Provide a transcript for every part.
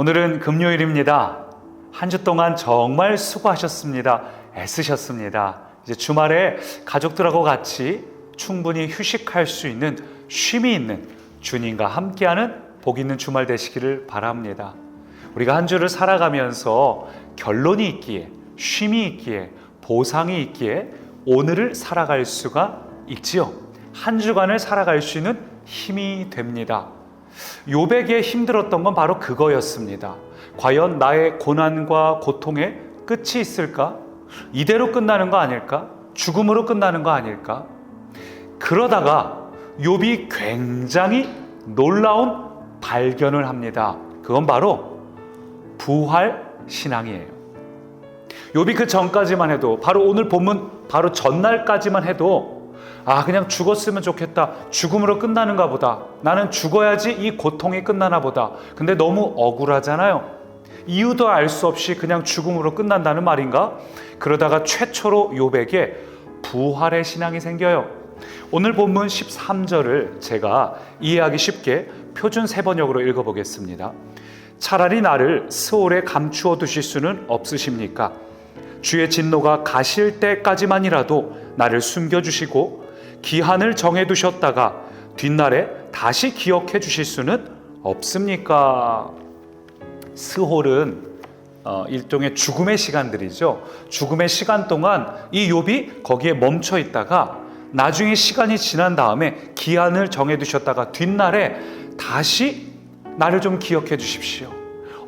오늘은 금요일입니다. 한 주 동안 정말 수고하셨습니다. 애쓰셨습니다. 이제 주말에 가족들하고 같이 충분히 휴식할 수 있는 쉼이 있는 주님과 함께하는 복 있는 주말 되시기를 바랍니다. 우리가 한 주를 살아가면서 결론이 있기에 쉼이 있기에 보상이 있기에 오늘을 살아갈 수가 있지요. 한 주간을 살아갈 수 있는 힘이 됩니다. 요백에 힘들었던 건 바로 그거였습니다. 과연 나의 고난과 고통의 끝이 있을까? 이대로 끝나는 거 아닐까? 죽음으로 끝나는 거 아닐까? 그러다가 욥이 굉장히 놀라운 발견을 합니다. 그건 바로 부활 신앙이에요. 욥이 그 전까지만 해도 바로 오늘 본문 바로 전날까지만 해도 아 그냥 죽었으면 좋겠다. 죽음으로 끝나는가 보다. 나는 죽어야지 이 고통이 끝나나 보다. 근데 너무 억울하잖아요. 이유도 알 수 없이 그냥 죽음으로 끝난다는 말인가? 그러다가 최초로 욥에게 부활의 신앙이 생겨요. 오늘 본문 13절을 제가 이해하기 쉽게 표준 세번역으로 읽어보겠습니다. 차라리 나를 스올에 감추어 두실 수는 없으십니까? 주의 진노가 가실 때까지만이라도 나를 숨겨주시고 기한을 정해두셨다가 뒷날에 다시 기억해 주실 수는 없습니까? 스홀은 어, 일종의 죽음의 시간들이죠. 죽음의 시간 동안 이 욥이 거기에 멈춰 있다가 나중에 시간이 지난 다음에 기한을 정해 두셨다가 뒷날에 다시 나를 좀 기억해 주십시오.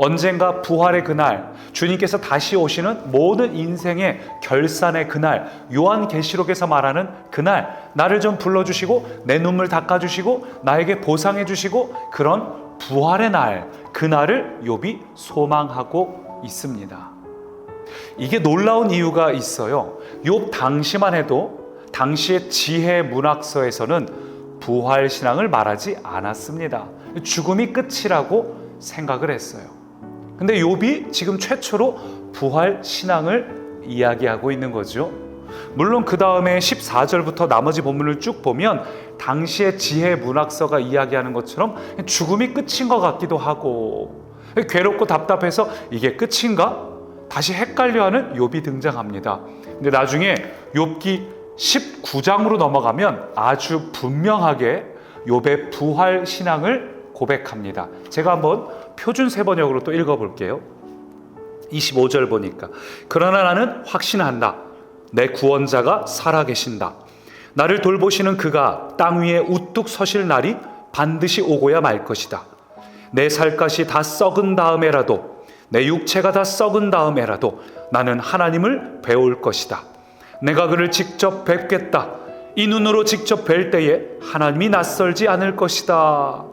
언젠가 부활의 그날, 주님께서 다시 오시는 모든 인생의 결산의 그날, 요한 계시록에서 말하는 그날, 나를 좀 불러주시고, 내 눈물 닦아주시고, 나에게 보상해주시고, 그런 부활의 날, 그날을 욥이 소망하고 있습니다. 이게 놀라운 이유가 있어요. 욥 당시만 해도 당시의 지혜 문학서에서는 부활 신앙을 말하지 않았습니다. 죽음이 끝이라고 생각을 했어요. 근데 욥이 지금 최초로 부활 신앙을 이야기하고 있는 거죠. 물론 그 다음에 14절부터 나머지 본문을 쭉 보면 당시의 지혜 문학서가 이야기하는 것처럼 죽음이 끝인 것 같기도 하고 괴롭고 답답해서 이게 끝인가? 다시 헷갈려하는 욥이 등장합니다. 근데 나중에 욥기 19장으로 넘어가면 아주 분명하게 욥의 부활 신앙을 고백합니다. 제가 한번 표준 세 번역으로 또 읽어볼게요. 25절 보니까 그러나 나는 확신한다. 내 구원자가 살아계신다. 나를 돌보시는 그가 땅 위에 우뚝 서실 날이 반드시 오고야 말 것이다. 내 살갗이 다 썩은 다음에라도 내 육체가 다 썩은 다음에라도 나는 하나님을 배울 것이다. 내가 그를 직접 뵙겠다. 이 눈으로 직접 뵐 때에 하나님이 낯설지 않을 것이다.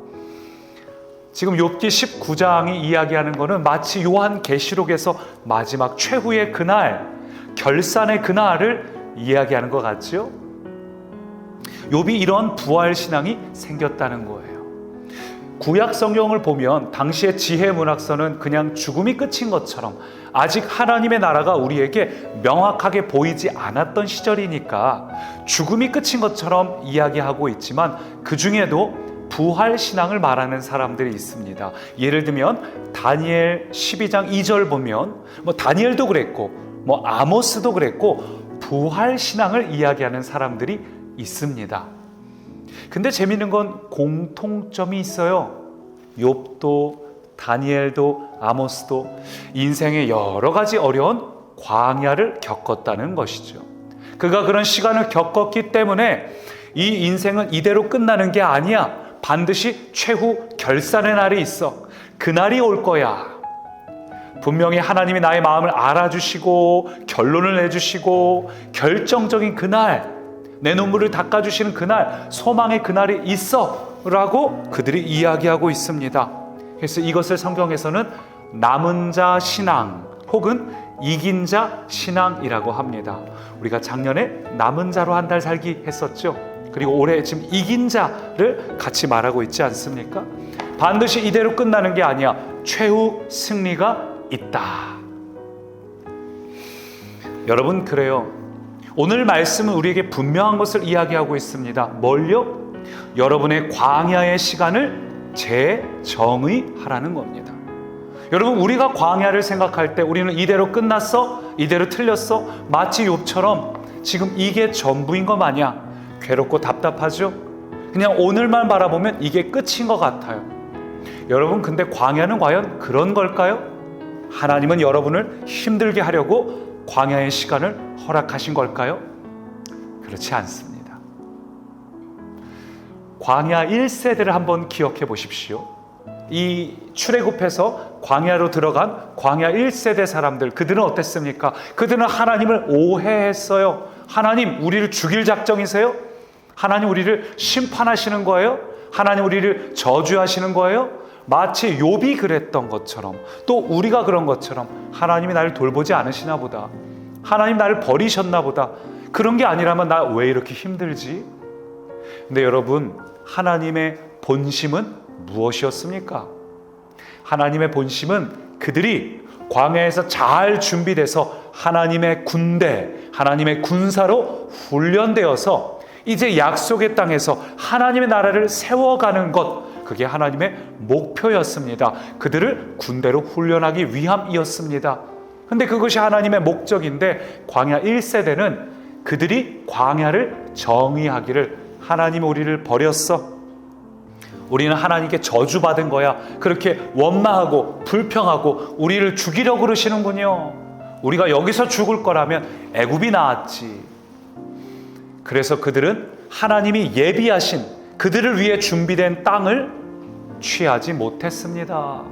지금 욥기 19장이 이야기하는 것은 마치 요한 계시록에서 마지막 최후의 그날, 결산의 그날을 이야기하는 것 같죠? 욥이 이런 부활 신앙이 생겼다는 거예요. 구약 성경을 보면 당시의 지혜 문학서는 그냥 죽음이 끝인 것처럼 아직 하나님의 나라가 우리에게 명확하게 보이지 않았던 시절이니까 죽음이 끝인 것처럼 이야기하고 있지만 그 중에도 부활 신앙을 말하는 사람들이 있습니다. 예를 들면 다니엘 12장 2절 보면 뭐 다니엘도 그랬고 뭐 아모스도 그랬고 부활 신앙을 이야기하는 사람들이 있습니다. 근데 재밌는 건 공통점이 있어요. 욥도 다니엘도 아모스도 인생의 여러 가지 어려운 광야를 겪었다는 것이죠. 그가 그런 시간을 겪었기 때문에 이 인생은 이대로 끝나는 게 아니야. 반드시 최후 결산의 날이 있어. 그날이 올 거야. 분명히 하나님이 나의 마음을 알아주시고 결론을 내주시고 결정적인 그날 내 눈물을 닦아주시는 그날 소망의 그날이 있어 라고 그들이 이야기하고 있습니다. 그래서 이것을 성경에서는 남은 자 신앙 혹은 이긴 자 신앙이라고 합니다. 우리가 작년에 남은 자로 한 달 살기 했었죠. 그리고 올해 지금 이긴 자를 같이 말하고 있지 않습니까? 반드시 이대로 끝나는 게 아니야. 최후 승리가 있다. 여러분 그래요. 오늘 말씀은 우리에게 분명한 것을 이야기하고 있습니다. 뭘요? 여러분의 광야의 시간을 재정의하라는 겁니다. 여러분 우리가 광야를 생각할 때 우리는 이대로 끝났어? 이대로 틀렸어? 마치 욥처럼 지금 이게 전부인 것 마냥 괴롭고 답답하죠? 그냥 오늘만 바라보면 이게 끝인 것 같아요. 여러분 근데 광야는 과연 그런 걸까요? 하나님은 여러분을 힘들게 하려고 광야의 시간을 허락하신 걸까요? 그렇지 않습니다. 광야 1세대를 한번 기억해 보십시오. 이 출애굽해서 광야로 들어간 광야 1세대 사람들 그들은 어땠습니까? 그들은 하나님을 오해했어요. 하나님 우리를 죽일 작정이세요? 하나님 우리를 심판하시는 거예요? 하나님 우리를 저주하시는 거예요? 마치 욥이 그랬던 것처럼 또 우리가 그런 것처럼 하나님이 나를 돌보지 않으시나 보다. 하나님 나를 버리셨나 보다. 그런 게 아니라면 나 왜 이렇게 힘들지? 근데 여러분 하나님의 본심은 무엇이었습니까? 하나님의 본심은 그들이 광야에서 잘 준비돼서 하나님의 군대, 하나님의 군사로 훈련되어서 이제 약속의 땅에서 하나님의 나라를 세워가는 것, 그게 하나님의 목표였습니다. 그들을 군대로 훈련하기 위함이었습니다. 근데 그것이 하나님의 목적인데 광야 1세대는 그들이 광야를 정의하기를 하나님 우리를 버렸어. 우리는 하나님께 저주받은 거야. 그렇게 원망하고 불평하고 우리를 죽이려고 그러시는군요. 우리가 여기서 죽을 거라면 애굽이 나았지. 그래서 그들은 하나님이 예비하신 그들을 위해 준비된 땅을 취하지 못했습니다.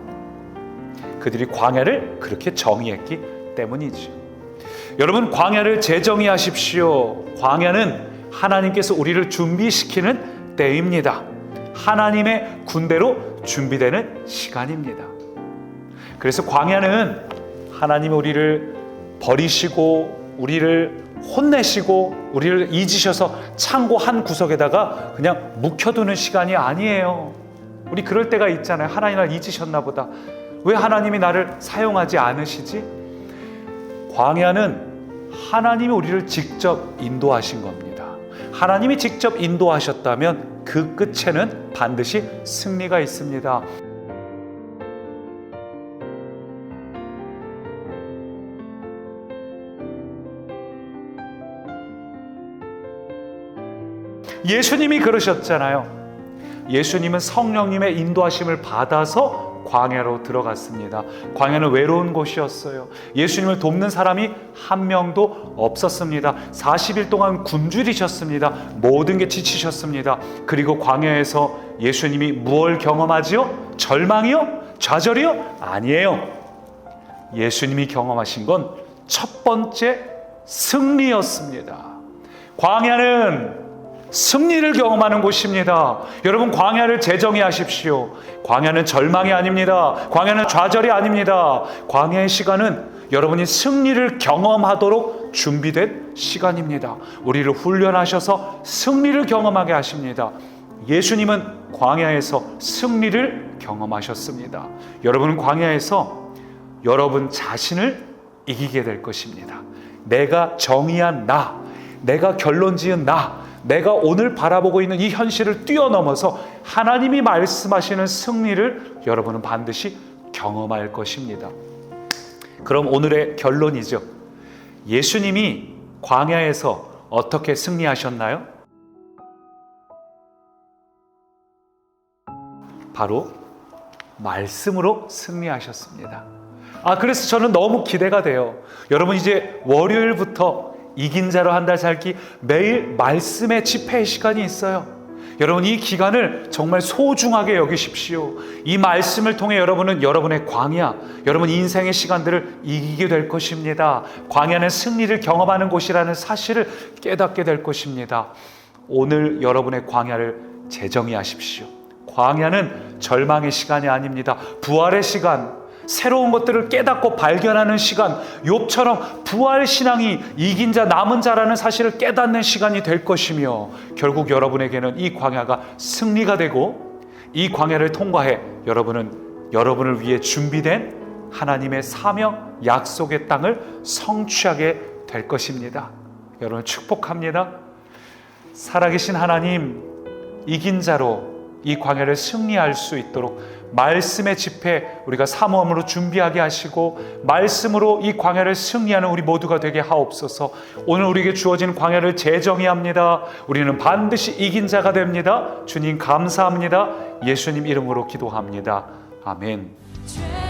그들이 광야를 그렇게 정의했기 때문이죠. 여러분 광야를 재정의하십시오. 광야는 하나님께서 우리를 준비시키는 때입니다. 하나님의 군대로 준비되는 시간입니다. 그래서 광야는 하나님이 우리를 버리시고 우리를 혼내시고 우리를 잊으셔서 창고 한 구석에다가 그냥 묵혀두는 시간이 아니에요. 우리 그럴 때가 있잖아요. 하나님 날 잊으셨나 보다. 왜 하나님이 나를 사용하지 않으시지? 광야는 하나님이 우리를 직접 인도하신 겁니다. 하나님이 직접 인도하셨다면 그 끝에는 반드시 승리가 있습니다. 예수님이 그러셨잖아요. 예수님은 성령님의 인도하심을 받아서 광야로 들어갔습니다. 광야는 외로운 곳이었어요. 예수님을 돕는 사람이 한 명도 없었습니다. 40일 동안 굶주리셨습니다. 모든 게 지치셨습니다. 그리고 광야에서 예수님이 무엇을 경험하지요? 절망이요? 좌절이요? 아니에요. 예수님이 경험하신 건 첫 번째 승리였습니다. 광야는 승리를 경험하는 곳입니다. 여러분 광야를 재정의 하십시오. 광야는 절망이 아닙니다. 광야는 좌절이 아닙니다. 광야의 시간은 여러분이 승리를 경험하도록 준비된 시간입니다. 우리를 훈련하셔서 승리를 경험하게 하십니다. 예수님은 광야에서 승리를 경험하셨습니다. 여러분은 광야에서 여러분 자신을 이기게 될 것입니다. 내가 정의한 나, 내가 결론 지은 나, 내가 오늘 바라보고 있는 이 현실을 뛰어넘어서 하나님이 말씀하시는 승리를 여러분은 반드시 경험할 것입니다. 그럼 오늘의 결론이죠. 예수님이 광야에서 어떻게 승리하셨나요? 바로 말씀으로 승리하셨습니다. 아, 그래서 저는 너무 기대가 돼요. 여러분, 이제 월요일부터 이긴 자로 한 달 살기 매일 말씀의 집회의 시간이 있어요. 여러분 이 기간을 정말 소중하게 여기십시오. 이 말씀을 통해 여러분은 여러분의 광야, 여러분 인생의 시간들을 이기게 될 것입니다. 광야는 승리를 경험하는 곳이라는 사실을 깨닫게 될 것입니다. 오늘 여러분의 광야를 재정의하십시오. 광야는 절망의 시간이 아닙니다. 부활의 시간, 새로운 것들을 깨닫고 발견하는 시간, 욥처럼 부활 신앙이 이긴 자, 남은 자라는 사실을 깨닫는 시간이 될 것이며 결국 여러분에게는 이 광야가 승리가 되고 이 광야를 통과해 여러분은 여러분을 위해 준비된 하나님의 사명, 약속의 땅을 성취하게 될 것입니다. 여러분 축복합니다. 살아계신 하나님, 이긴 자로 이 광야를 승리할 수 있도록 말씀의 집회 우리가 사모함으로 준비하게 하시고 말씀으로 이 광야를 승리하는 우리 모두가 되게 하옵소서. 오늘 우리에게 주어진 광야를 재정의합니다. 우리는 반드시 이긴 자가 됩니다. 주님 감사합니다. 예수님 이름으로 기도합니다. 아멘. 죄